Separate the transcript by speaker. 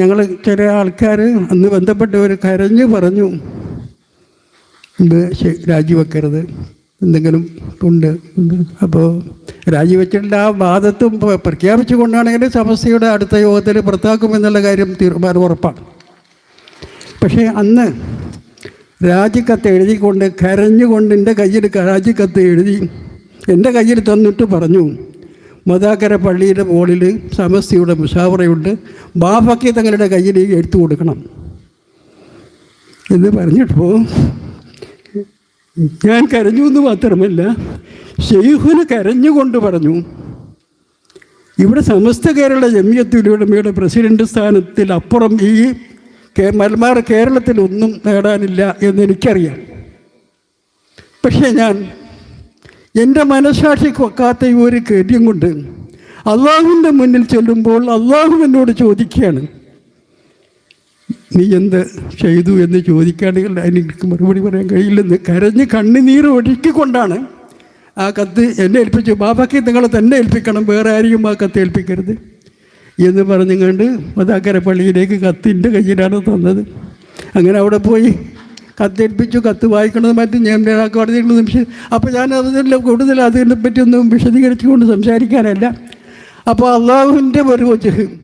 Speaker 1: ഞങ്ങൾ ചില ആൾക്കാർ അന്ന് ബന്ധപ്പെട്ടവർ കരഞ്ഞു പറഞ്ഞു ഇത് രാജിവെക്കരുത് എന്തെങ്കിലും ഉണ്ട്. അപ്പോൾ രാജിവെച്ചിട്ട് ആ വാദത്തും പ്രഖ്യാപിച്ചു കൊണ്ടാണെങ്കിൽ സമസ്തയുടെ അടുത്ത യോഗത്തിൽ പുറത്താക്കുമെന്നുള്ള കാര്യം തീരുമാനം ഉറപ്പാണ് പക്ഷേ അന്ന് രാജിക്കത്ത് എഴുതിക്കൊണ്ട് കരഞ്ഞുകൊണ്ട് എന്റെ കയ്യിൽ രാജിക്കത്ത് എഴുതി എന്റെ കയ്യിൽ തന്നിട്ട് പറഞ്ഞു മതാക്കര പള്ളിയുടെ മുകളിൽ സമസ്തയുടെ മുഷാവറയുണ്ട്. ബാഫക്കി തങ്ങളുടെ കയ്യിൽ എടുത്തു കൊടുക്കണം. എന്ന് പറഞ്ഞപ്പോൾ ഞാൻ കരഞ്ഞു എന്ന് മാത്രമല്ല ഷെയ്ഖുന് കരഞ്ഞുകൊണ്ട് പറഞ്ഞു ഇവിടെ സമസ്ത കേരള ജമിയത്തുലയുടെ പ്രസിഡന്റ് സ്ഥാനത്തിൽ അപ്പുറം ഈ മലബാർ കേരളത്തിൽ ഒന്നും നേടാനില്ല എന്ന് എനിക്കറിയാം. പക്ഷേ ഞാൻ എന്റെ മനസാക്ഷിക്ക് വെക്കാത്ത ഒരു കാര്യം കൊണ്ട് അള്ളാഹുവിന്റെ മുന്നിൽ ചെല്ലുമ്പോൾ അള്ളാഹു എന്നോട് ചോദിക്കുകയാണ്. നീ എന്ത് ചെയ്തു എന്ന് ചോദിക്കുകയാണെങ്കിൽ എനിക്ക് മറുപടി പറയാൻ കഴിയില്ലെന്ന് കരഞ്ഞ് കണ്ണുനീർ ഒഴുക്കിക്കൊണ്ടാണ് ആ കത്ത് എന്നെ ഏൽപ്പിച്ചു ബാബയ്ക്ക് നിങ്ങൾ തന്നെ ഏൽപ്പിക്കണം വേറെ ആരെയും ആ കത്ത് ഏൽപ്പിക്കരുത്. എന്ന് പറഞ്ഞുകൊണ്ട് മതാക്കര പള്ളിയിലേക്ക് കത്തിന്റെ കയ്യിലാണ് തന്നത്. അങ്ങനെ അവിടെ പോയി കത്തേൽപ്പിച്ചു കത്ത് വായിക്കണത് മറ്റും ഞാൻ കോടതിയിൽ നിമിഷം അപ്പോൾ ഞാൻ അതിൽ കൂടുതൽ അതിനെപ്പറ്റി ഒന്നും വിശദീകരിച്ചുകൊണ്ട് സംസാരിക്കാനല്ല. അപ്പോൾ അള്ളാഹുവിന്റെ ഒരു